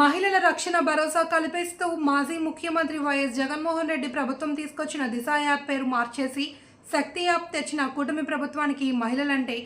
మహిళల రక్షణ భరోసా కల్పిస్తూ మాజీ ముఖ్యమంత్రి వైఎస్ జగన్మోహన్ రెడ్డి ప్రభుత్వం తీసుకొచ్చిన దిశ యాప్ పేరు మార్చేసి శక్తి యాప్ తెచ్చిన కూటమి ప్రభుత్వానికి మహిళలంటే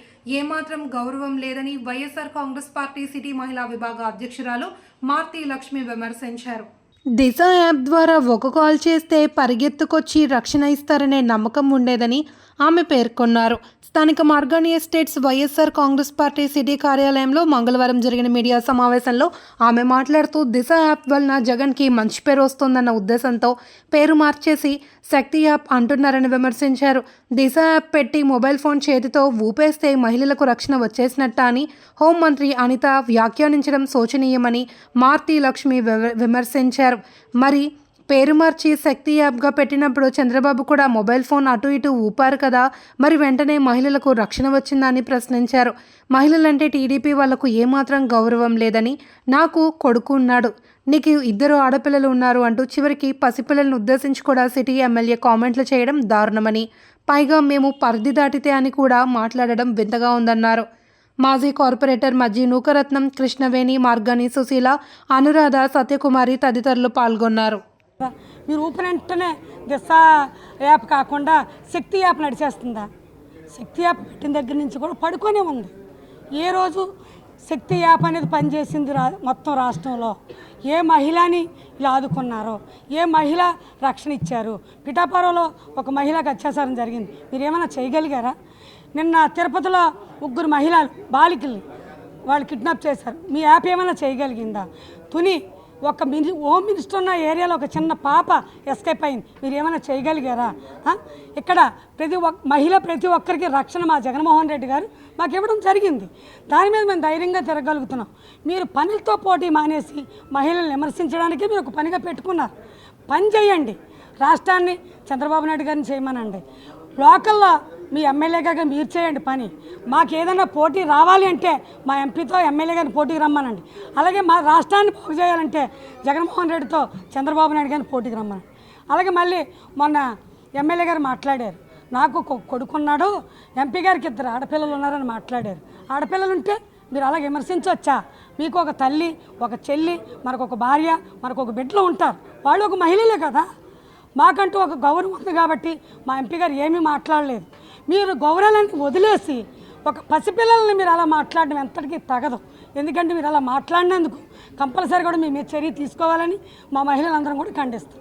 ఏమాత్రం గౌరవం లేదని వైఎస్ఆర్ కాంగ్రెస్ పార్టీ సిటీ మహిళా విభాగ అధ్యక్షురాలు మార్తి లక్ష్మి విమర్శించారు. దిశ యాప్ ద్వారా ఒక కాల్ చేస్తే పరిగెత్తుకొచ్చి రక్షణ ఇస్తారనే నమ్మకం ఉండేదని ఆమె పేర్కొన్నారు. స్థానిక Margani estates YSR Congress party city కార్యాలయంలో మంగళవారం జరిగిన మీడియా సమావేశంలో ఆమె మాట్లాడుతూ దిశ యాప్ వలన జగన్కి మంచి పేరు వస్తుందన్న ఉద్దేశంతో పేరు మార్చేసి శక్తి యాప్ అంటున్నారని విమర్శించారు. దిశ యాప్ పెట్టి మొబైల్ ఫోన్ చేతితో ఊపేస్తే మహిళలకు రక్షణ వచ్చేసినట్ట అని హోంమంత్రి అనిత వ్యాఖ్యానించడం శోచనీయమని మార్తి లక్ష్మి వివ- విమర్శించారు. మరి పేరు మార్చి శక్తి యాప్గా పెట్టినప్పుడు చంద్రబాబు కూడా మొబైల్ ఫోన్ అటు ఇటు ఊపారు కదా మరి వెంటనే మహిళలకు రక్షణ వచ్చిందని ప్రశ్నించారు. మహిళలంటే టీడీపీ వాళ్ళకు ఏమాత్రం గౌరవం లేదని నాకు కొడుకు ఉన్నాడు. నీకు ఇద్దరు ఆడపిల్లలు ఉన్నారు అంటూ చివరికి పసిపిల్లలను ఉద్దేశించి కూడా సిటీ ఎమ్మెల్యే కామెంట్లు చేయడం దారుణమని పైగా మేము పరిధి దాటితే అని కూడా మాట్లాడడం వింతగా ఉందన్నారు. మాజీ కార్పొరేటర్ మజ్జి నూకరత్నం కృష్ణవేణి మార్గాని సుశీల అనురాధ సత్యకుమారి తదితరులు పాల్గొన్నారు. మీరు ఊపిరి వెంటనే దిశ యాప్ కాకుండా శక్తి యాప్ నడిచేస్తుందా? శక్తి యాప్ పెట్టిన దగ్గర నుంచి కూడా పడుకొనే ఉంది. ఏ రోజు శక్తి యాప్ అనేది పనిచేసింది రా మొత్తం రాష్ట్రంలో ఏ మహిళని ఇలా ఆదుకున్నారో ఏ మహిళ రక్షణ ఇచ్చారు? పిఠాపురంలో ఒక మహిళకు అత్యాచారం జరిగింది. మీరు ఏమైనా చేయగలిగారా? నిన్న తిరుపతిలో ముగ్గురు మహిళలు బాలికల్ని వాళ్ళు కిడ్నాప్ చేశారు. మీ యాప్ ఏమైనా చేయగలిగిందా? తుని ఒక మిని హోమ్ మినిస్టర్ ఉన్న ఏరియాలో ఒక చిన్న పాప ఎస్కేప్ అయింది. మీరు ఏమైనా చేయగలిగారా ఇక్కడ ప్రతి ఒక్క మహిళ ప్రతి ఒక్కరికి రక్షణ మా జగన్మోహన్ రెడ్డి గారు మాకు ఇవ్వడం జరిగింది. దాని మీద మేము ధైర్యంగా తిరగలుగుతున్నాం. మీరు పనులతో పోటీ మానేసి మహిళలను విమర్శించడానికి మీరు ఒక పనిగా పెట్టుకున్నారు. పని చేయండి. రాష్ట్రాన్ని చంద్రబాబు నాయుడు గారిని చేయమనండి. లోకల్లో మీ ఎమ్మెల్యేగా మీరు చేయండి పని. మాకు ఏదైనా పోటీ రావాలి అంటే మా ఎంపీతో ఎమ్మెల్యే గారిని పోటీకి రమ్మనండి. అలాగే మా రాష్ట్రాన్ని బాగు చేయాలంటే జగన్మోహన్ రెడ్డితో చంద్రబాబు నాయుడు గారిని పోటీకి రమ్మనండి. అలాగే మళ్ళీ మొన్న ఎమ్మెల్యే గారు మాట్లాడారు. నాకు కొడుకున్నాడు ఎంపీ గారికి ఇద్దరు ఆడపిల్లలు ఉన్నారని మాట్లాడారు. ఆడపిల్లలు ఉంటే మీరు అలా విమర్శించవచ్చా మీకు ఒక తల్లి ఒక చెల్లి మనకు ఒక భార్య మనకు ఒక బిడ్డలు ఉంటారు. వాళ్ళు ఒక మహిళలే కదా. మాకంటూ ఒక గౌరవం ఉంది కాబట్టి మా ఎంపీ గారు ఏమీ మాట్లాడలేదు. మీరు గౌరవాన్ని వదిలేసి ఒక పసిపిల్లల్ని మీరు అలా మాట్లాడడం ఎంతటికీ తగదు. ఎందుకంటే మీరు అలా మాట్లాడినందుకు కంపల్సరీ కూడా మీ మీద చర్య తీసుకోవాలని మా మహిళలందరం కూడా ఖండిస్తాం